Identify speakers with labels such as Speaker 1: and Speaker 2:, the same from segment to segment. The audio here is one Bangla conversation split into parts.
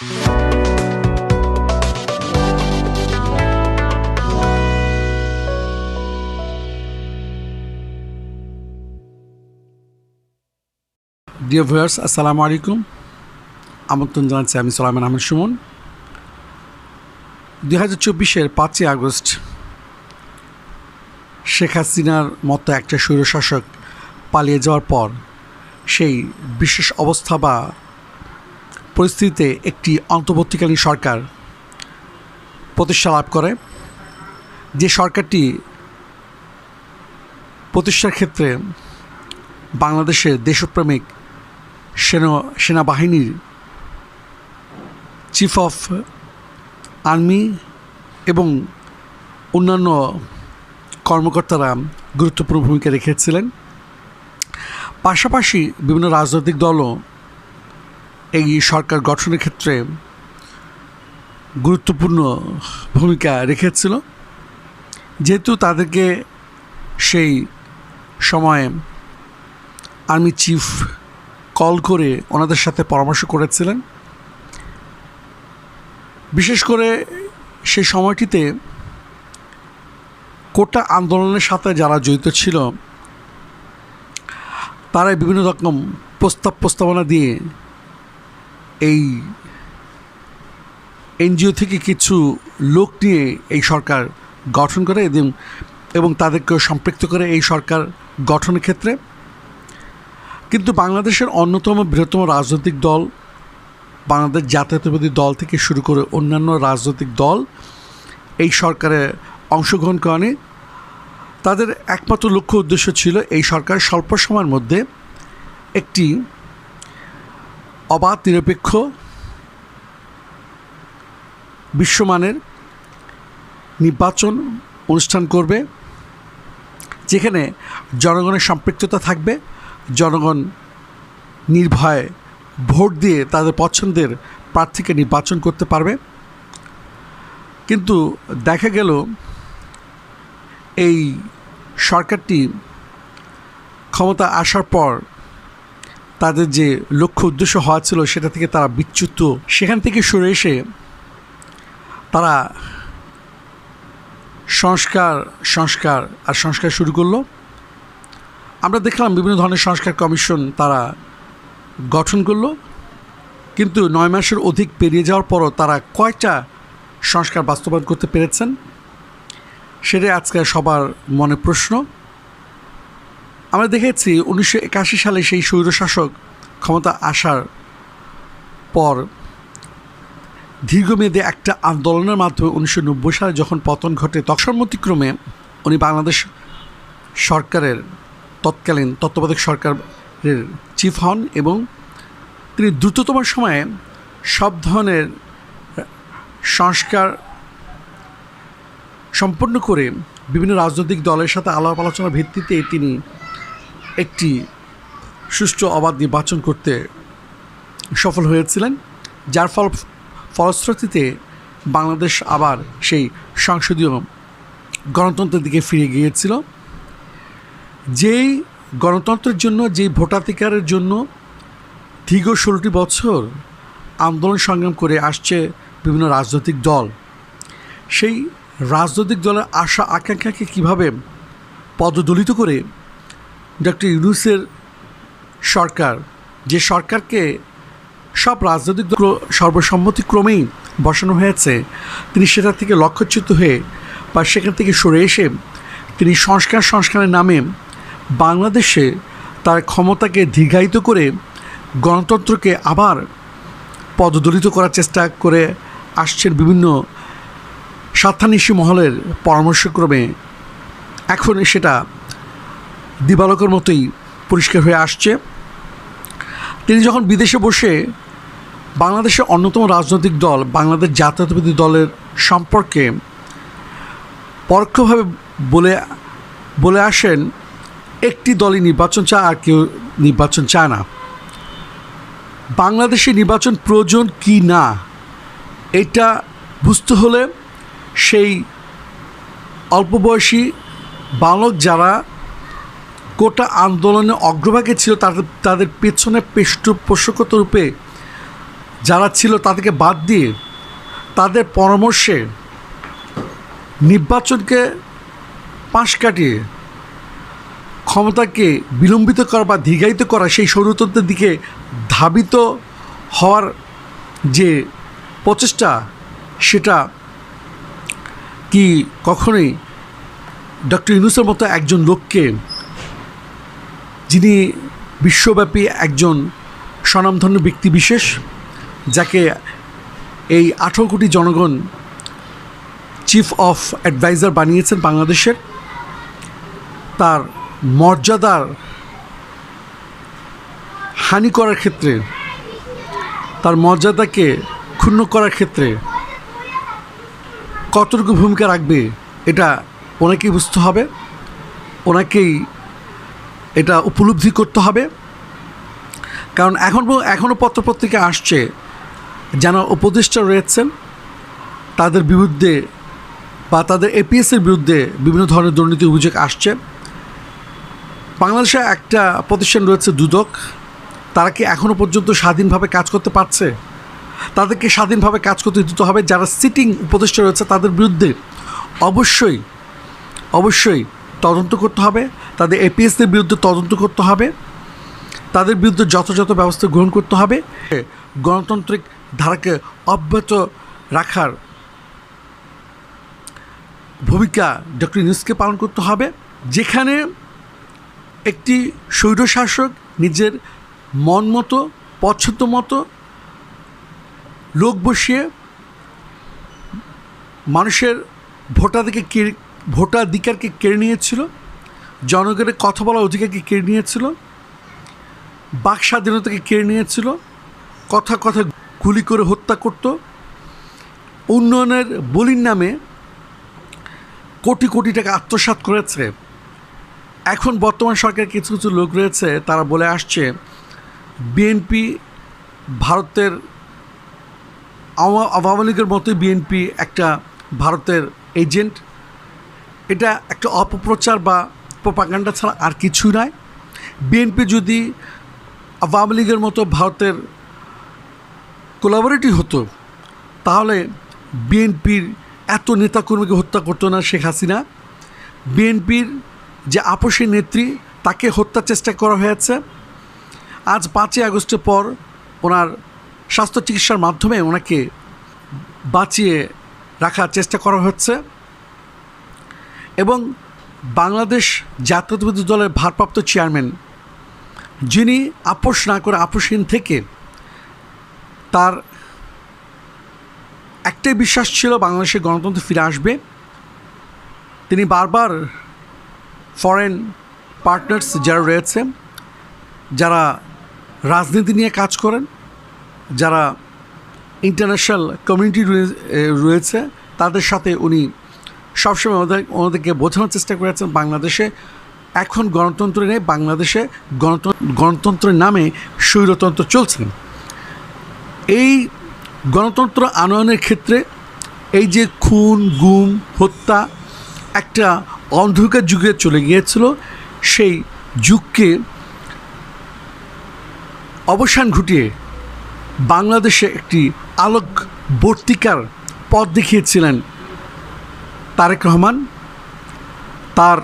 Speaker 1: ডিয়ার ভিউয়ার্স আসসালামু আলাইকুম আমন্ত্রণ জানাচ্ছি, আমি সালামান আহমেদ সুমন। দুই হাজার চব্বিশের পাঁচই আগস্ট, শেখ হাসিনার মতো একটা স্বৈরশাসক পালিয়ে যাওয়ার পর সেই বিশেষ অবস্থা বা পরিস্থিতিতে একটি অন্তর্বর্তীকালীন সরকার প্রতিষ্ঠা লাভ করে। যে সরকারটি প্রতিষ্ঠার ক্ষেত্রে বাংলাদেশের দেশপ্রেমিক সেনা, সেনাবাহিনীর চিফ অফ আর্মি এবং অন্যান্য কর্মকর্তারা গুরুত্বপূর্ণ ভূমিকা রেখেছিলেন। পাশাপাশি বিভিন্ন রাজনৈতিক দলও এই সরকার গঠনের ক্ষেত্রে গুরুত্বপূর্ণ ভূমিকা রেখেছিল। যেহেতু তাদেরকে সেই সময়ে আর্মি চিফ কল করে ওনাদের সাথে পরামর্শ করেছিলেন। বিশেষ করে সেই সময়টিতে কোটা আন্দোলনের সাথে যারা জড়িত ছিল, তারাই বিভিন্ন রকম প্রস্তাব প্রস্তাবনা দিয়ে এই এনজিও থেকে কিছু লোক নিয়ে এই সরকার গঠন করে এবং এবং তাদেরকে সম্পৃক্ত করে এই সরকার গঠনের ক্ষেত্রে। কিন্তু বাংলাদেশের অন্যতম বৃহত্তম রাজনৈতিক দল, বাংলাদেশ জাতীয়তাবাদী দল থেকে শুরু করে অন্যান্য রাজনৈতিক দল এই সরকারে অংশগ্রহণ করেনি। তাদের একমাত্র লক্ষ্য উদ্দেশ্য ছিল এই সরকার স্বল্প সময়ের মধ্যে একটি অবাধ, নিরপেক্ষ, বিশ্বমানের নির্বাচন অনুষ্ঠান করবে, যেখানে জনগণের সম্পৃক্ততা থাকবে, জনগণ নির্ভয়ে ভোট দিয়ে তাদের পছন্দের প্রার্থীকে নির্বাচন করতে পারবে। কিন্তু দেখা গেল, এই সরকারটি ক্ষমতা আসার পর তাদের যে লক্ষ্য উদ্দেশ্য হওয়া ছিল সেটা থেকে তারা বিচ্যুত। সেখান থেকে সরে এসে তারা সংস্কার সংস্কার আর সংস্কার শুরু করল। আমরা দেখলাম বিভিন্ন ধরনের সংস্কার কমিশন তারা গঠন করল। কিন্তু নয় মাসের অধিক পেরিয়ে যাওয়ার পরও তারা কয়টা সংস্কার বাস্তবায়ন করতে পেরেছেন, সেটাই আজকে সবার মনে প্রশ্ন। আমরা দেখেছি উনিশশো একাশি সালে সেই স্বৈরশাসক ক্ষমতা আসার পর দীর্ঘমেয়াদে একটা আন্দোলনের মাধ্যমে উনিশশো নব্বই সালে যখন পতন ঘটে তৎসম্মতিক্রমে উনি বাংলাদেশ সরকারের তৎকালীন তত্ত্বাবধায়ক সরকারের চিফ হন এবং তিনি দ্রুততম সময়ে সব ধরনের সংস্কার সম্পন্ন করে বিভিন্ন রাজনৈতিক দলের সাথে আলাপ আলোচনার ভিত্তিতে তিনি একটি সুষ্ঠু অবাধ নির্বাচন করতে সফল হয়েছিলেন, যার ফল, ফলশ্রুতিতে বাংলাদেশ আবার সেই সংসদীয় গণতন্ত্রের দিকে ফিরে গিয়েছিল। যেই গণতন্ত্রের জন্য, যেই ভোটাধিকারের জন্য দীর্ঘ ষোলোটি বছর আন্দোলন সংগ্রাম করে আসছে বিভিন্ন রাজনৈতিক দল, সেই রাজনৈতিক দলের আশা, আকাঙ্ক্ষাকে কীভাবে পদদলিত করে ডক্টর ইউনুসের সরকার, যে সরকারকে সব রাজনৈতিক সর্বসম্মতিক্রমেই বসানো হয়েছে, তিনি সেটা থেকে লক্ষ্যচ্যুত হয়ে বা সেখান থেকে সরে এসে তিনি সংস্কার সংস্কারের নামে বাংলাদেশে তার ক্ষমতাকে দীর্ঘায়িত করে গণতন্ত্রকে আবার পদদলিত করার চেষ্টা করে আসছেন বিভিন্ন স্বার্থান্বেষী মহলের পরামর্শক্রমে। এখন সেটা দিবালকের মতোই পরিষ্কার হয়ে আসছে। তিনি যখন বিদেশে বসে বাংলাদেশের অন্যতম রাজনৈতিক দল, বাংলাদেশ জাতীয়তাবাদী দলের সম্পর্কে পরোক্ষভাবে বলে বলে আসেন, একটি দলই নির্বাচন চায় আর কেউ নির্বাচন চায় না। বাংলাদেশে নির্বাচন প্রয়োজন কি না, এটা বুঝতে হলে সেই অল্প বয়সী বালক যারা কোটা আন্দোলনে অগ্রভাগে ছিল তাদের তাদের পেছনে পৃষ্ঠপোষকতা রূপে যারা ছিল তাদেরকে বাদ দিয়ে তাদের পরামর্শে নির্বাচনকে পাশ কাটিয়ে ক্ষমতাকে বিলম্বিত করা বা দীর্ঘায়িত করা সেই ষড়যন্ত্রের দিকে ধাবিত হওয়ার যে প্রচেষ্টা, সেটা কি কখনোই ডক্টর ইউনুসের মতো একজন লোককে যিনি বিশ্বব্যাপী একজন স্বনামধন্য ব্যক্তি বিশেষ, যাকে এই আঠেরো কোটি জনগণ চিফ অফ অ্যাডভাইজার বানিয়েছেন বাংলাদেশের, তার মর্যাদার হানি করার ক্ষেত্রে, তার মর্যাদাকে ক্ষুণ্ণ করার ক্ষেত্রে কতটুকু ভূমিকা রাখবে, এটা ওনাকেই বুঝতে হবে। ওনাকেই এটা উপলব্ধি করতে হবে। কারণ এখন এখনও পত্রপত্রিকা আসছে যারা উপদেষ্টা রয়েছেন, তাদের বিরুদ্ধে বা তাদের এপিএসের বিরুদ্ধে বিভিন্ন ধরনের দুর্নীতি অভিযোগ আসছে। বাংলাদেশে একটা প্রতিষ্ঠান রয়েছে দুদক। তারা কি এখনও পর্যন্ত স্বাধীনভাবে কাজ করতে পারছে? তাদেরকে স্বাধীনভাবে কাজ করতে দিতে হবে। যারা সিটিং উপদেষ্টা রয়েছে, তাদের বিরুদ্ধে অবশ্যই অবশ্যই তদন্ত করতে হবে, তাদের এপিএসদের বিরুদ্ধে তদন্ত করতে হবে, তাদের বিরুদ্ধে যথাযথ ব্যবস্থা গ্রহণ করতে হবে, গণতান্ত্রিক ধারাকে অব্যাহত রাখার ভূমিকা ডক্টর ইউনুসকে পালন করতে হবে, যেখানে একটি স্বৈরশাসক নিজের মন মতো, পছন্দ মতো লোক বসিয়ে মানুষের ভোটাধিকে কেড়ে ভোটাধিকারকে কেড়ে নিয়েছিল, জনগণের কথা বলার অধিকারকে কেড়ে নিয়েছিল, বাক স্বাধীনতাকে কেড়ে নিয়েছিল, কথা কথা গুলি করে হত্যা করত। উন্নয়নের বলির নামে কোটি কোটি টাকা আত্মসাৎ করেছে। এখন বর্তমান সরকারের কিছু কিছু লোক রয়েছে, তারা বলে আসছে, বিএনপি ভারতের আওয়া- আওয়ামী লীগের মতোই বিএনপি একটা ভারতের এজেন্ট। এটা একটা অপপ্রচার বা প্রপাগান্ডা ছাড়া আর কিছু নয় বিএনপি যদি আওয়ামী লীগের মতো ভারতের কোলাবোরেটিভ হতো, তাহলে বিএনপির এত নেতাকর্মীকে হত্যা করতো না শেখ হাসিনা। বিএনপির যে আপসী নেত্রী, তাকে হত্যার চেষ্টা করা হয়েছে। আজ পাঁচই আগস্টের পর ওনার স্বাস্থ্য চিকিৎসার মাধ্যমে ওনাকে বাঁচিয়ে রাখার চেষ্টা করা হচ্ছে। এবং বাংলাদেশ জাতীয়তাবাদী দলের ভারপ্রাপ্ত চেয়ারম্যান, যিনি আপোষ না করে আপোষহীন থেকে তার একটাই বিশ্বাস ছিল, বাংলাদেশে গণতন্ত্র ফিরে আসবে। তিনি বারবার ফরেন পার্টনার্স যারা রয়েছে, যারা রাজনীতি নিয়ে কাজ করেন, যারা ইন্টারন্যাশনাল কমিউনিটি রয়েছে, তাদের সাথে উনি সবসময় ওদের ওনাদেরকে বোঝানোর চেষ্টা করেছেন বাংলাদেশে। এখন গণতন্ত্র নেই, বাংলাদেশে গণতন্ত্র গণতন্ত্রের নামে স্বৈরতন্ত্র চলছে। এই গণতন্ত্র আনয়নের ক্ষেত্রে এই যে খুন, গুম, হত্যা একটা অন্ধকার যুগে চলে গিয়েছিল, সেই যুগকে অবসান ঘটিয়ে বাংলাদেশে একটি আলোক বর্তিকার পথ দেখিয়েছিলেন তারেক রহমান, তার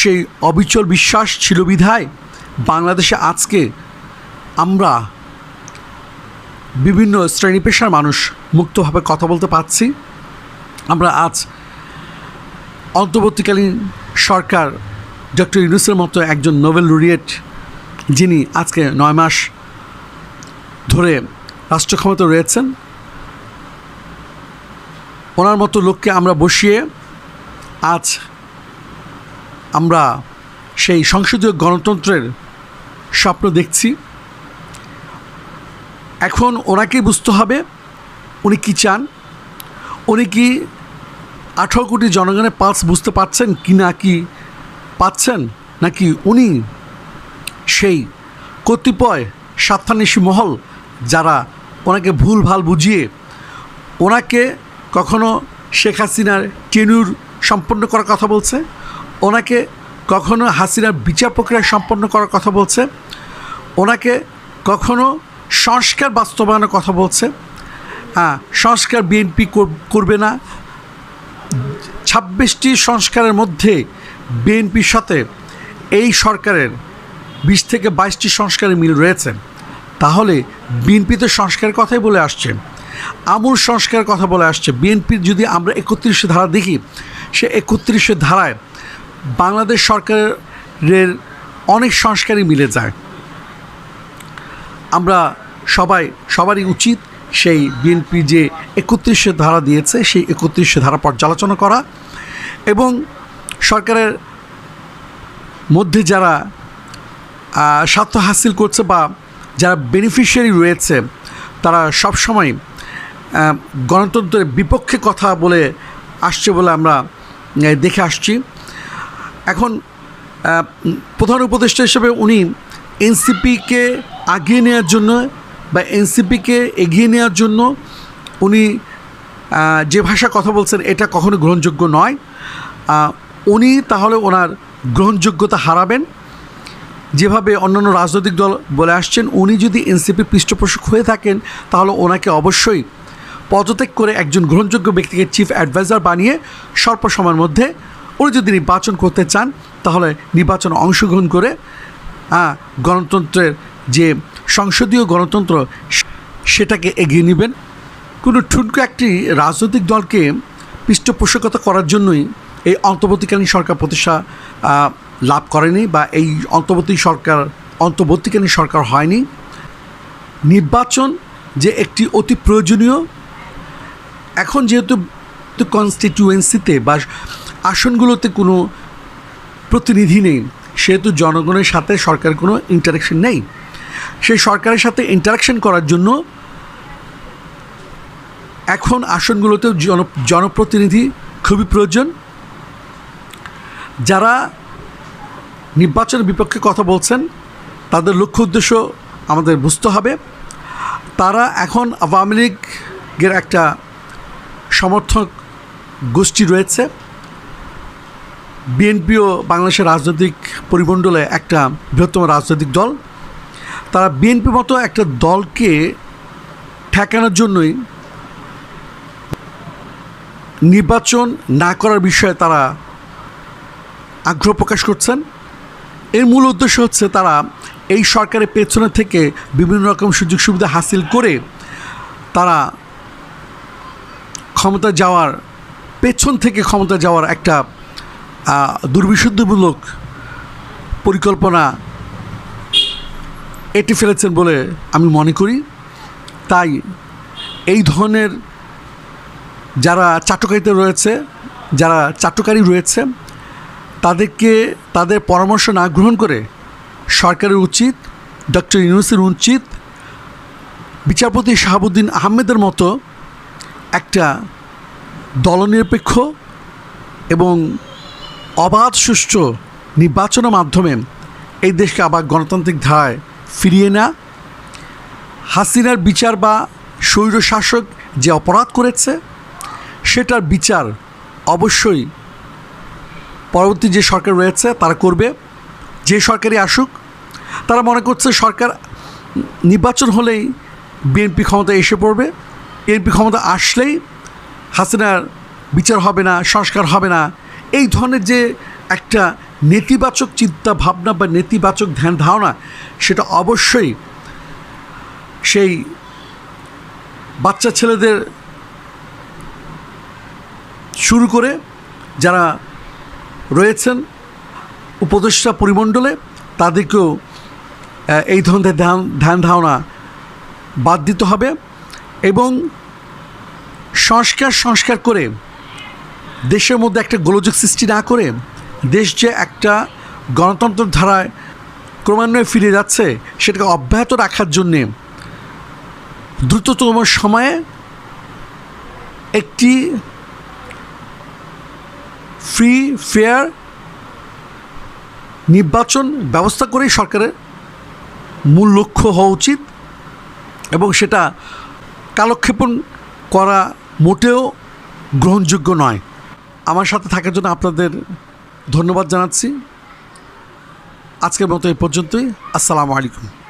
Speaker 1: সেই অবিচল বিশ্বাস ছিল বিধায় বাংলাদেশে আজকে আমরা বিভিন্ন শ্রেণি পেশার মানুষ মুক্তভাবে কথা বলতে পারছি। আমরা আজ অন্তর্বর্তীকালীন সরকার ডক্টর ইউনুসের মতো একজন নোবেল লুরিয়েট যিনি আজকে নয় মাস ধরে রাষ্ট্র ক্ষমতা রয়েছেন ওনার মতো লোককে আমরা বসিয়ে আজ আমরা সেই সংসদীয় গণতন্ত্রের স্বপ্ন দেখছি। এখন ওনাকেই বুঝতে হবে উনি কি চান। উনি কি আঠারো কোটি জনগণের পালস বুঝতে পারছেন কি না কি পাচ্ছেন? নাকি উনি সেই কতিপয় স্বার্থান্বেষী মহল যারা ওনাকে ভুল ভালো বুঝিয়ে ওনাকে কখনো শেখ হাসিনার টেনুর সম্পন্ন করার কথা বলছে? ওনাকে কখনো হাসিনার বিচার প্রক্রিয়া সম্পন্ন করার কথা বলছে? ওনাকে কখনো সংস্কার বাস্তবায়নের কথা বলছে? হ্যাঁ সংস্কার বিএনপি করবে না। ছাব্বিশটি সংস্কারের মধ্যে বিএনপির সাথে এই সরকারের বিশ থেকে বাইশটি সংস্কারের মিল রয়েছে। তাহলে বিএনপি তো সংস্কারের কথাই বলে আসছে। আমূল সংস্কারের কথা বলে আসছে। বিএনপির যদি আমরা একত্রিশে ধারা দেখি, সে একত্রিশে ধারায় বাংলাদেশ সরকারের অনেক সংস্কারই মিলে যায়। আমরা সবাই, সবারই উচিত সেই বিএনপি যে একত্রিশে ধারা দিয়েছে, সেই একত্রিশে ধারা পর্যালোচনা করা এবং সরকারের মধ্যে যারা স্বার্থ হাসিল করছে বা যারা বেনিফিশিয়ারি রয়েছে তারা সবসময় গণতন্ত্রের বিপক্ষে কথা বলে আসছে বলে আমরা দেখে আসছি। এখন প্রধান উপদেষ্টা হিসেবে উনি এনসিপিকে আগিয়ে নেওয়ার জন্য বা এনসিপিকে এগিয়ে নেওয়ার জন্য উনি যে ভাষা কথা বলছেন এটা কখনো গ্রহণযোগ্য নয়। উনি তাহলে ওনার গ্রহণযোগ্যতা হারাবেন। যেভাবে অন্যান্য রাজনৈতিক দল বলে আসছেন, উনি যদি এনসিপির পৃষ্ঠপোষক হয়ে থাকেন, তাহলে ওনাকে অবশ্যই পদত্যাগ করে একজন গ্রহণযোগ্য ব্যক্তিকে চিফ অ্যাডভাইজার বানিয়ে স্বল্প সময়ের মধ্যে উনি যদি নির্বাচন করতে চান, তাহলে নির্বাচনে অংশগ্রহণ করে গণতন্ত্রের যে সংসদীয় গণতন্ত্র, সেটাকে এগিয়ে নেবেন। কোনো ঠুনকো একটি রাজনৈতিক দলকে পৃষ্ঠপোষকতা করার জন্যই এই অন্তর্বর্তীকালীন সরকার প্রতিষ্ঠা লাভ করেনি বা এই অন্তর্বর্তী সরকার, অন্তর্বর্তীকালীন সরকার হয়নি। নির্বাচন যে একটি অতি প্রয়োজনীয়, এখন যেহেতু কনস্টিটিউয়েন্সিতে বা আসনগুলোতে কোনো প্রতিনিধি নেই, সেহেতু জনগণের সাথে সরকারের কোনো ইন্টারাকশন নেই। সেই সরকারের সাথে ইন্টারাকশন করার জন্য এখন আসনগুলোতে জন, জনপ্রতিনিধি খুবই প্রয়োজন। যারা নির্বাচনের বিপক্ষে কথা বলছেন। তাদের লক্ষ্য উদ্দেশ্য আমাদের বুঝতে হবে। তারা এখন আওয়ামী লীগের একটা সমর্থক গোষ্ঠী রয়েছে। বিএনপিও বাংলাদেশের রাজনৈতিক পরিমণ্ডলে একটা বৃহত্তম রাজনৈতিক দল। তারা বিএনপি মতো একটা দলকে ঠেকানোর জন্যই নির্বাচন না করার বিষয়ে তারা আগ্রহ প্রকাশ করছেন। এর মূল উদ্দেশ্য হচ্ছে তারা এই সরকারের পেছনে থেকে বিভিন্ন রকম সুযোগ সুবিধা হাসিল করে তারা ক্ষমতা যাওয়ার, পেছন থেকে ক্ষমতা যাওয়ার একটা দুর্বিশুদ্ধমূলক পরিকল্পনা এটি ফেলেছেন বলে আমি মনে করি। তাই এই ধরনের যারা চাটুকারিতে রয়েছে, যারা চাটুকারী রয়েছে তাদেরকে তাদের পরামর্শ না গ্রহণ করে সরকারের উচিত, ডক্টর ইউনুসের উচিত, বিচারপতি শাহাবুদ্দিন আহমেদের মতো একটা দলনিরপেক্ষ এবং অবাধ সুষ্ঠু নির্বাচনের মাধ্যমে এই দেশকে আবার গণতান্ত্রিক ধারায় ফিরিয়ে না হাসিনার বিচার বা স্বৈরশাসক যে অপরাধ করেছে, সেটার বিচার অবশ্যই পরবর্তী যে সরকার রয়েছে, তারা করবে। যে সরকারই আসুক, তারা মনে করছে সরকার নির্বাচন হলেই বিএনপি ক্ষমতা এসে পড়বে। বিএনপি ক্ষমতা আসলেই হাসিনার বিচার হবে না, সংস্কার হবে না। এই ধরনের যে একটা নেতিবাচক চিন্তা ভাবনা বা নেতিবাচক ধ্যান ধারণা, সেটা অবশ্যই সেই বাচ্চা ছেলেদের শুরু করে, যারা রয়েছেন উপদেষ্টা পরিমণ্ডলে, তাদেরকেও এই ধরনের ধ্যান ধ্যান ধারণা বাদ দিতে হবে এবং সংস্কার সংস্কার করে দেশের মধ্যে একটা গোলযোগ সৃষ্টি না করে দেশ যে একটা গণতন্ত্র ধারায় ক্রমান্বয়ে ফিরে যাচ্ছে, সেটাকে অব্যাহত রাখার জন্যে দ্রুততম সময়ে একটি ফ্রি, ফেয়ার নির্বাচন ব্যবস্থা করেই সরকারের মূল লক্ষ্য হওয়া উচিত এবং সেটা কালক্ষেপণ করা মোটেও গ্রহণযোগ্য নয়। আমার সাথে থাকার জন্য আপনাদের ধন্যবাদ জানাচ্ছি। আজকের মতো এই পর্যন্তই। আসসালামু আলাইকুম।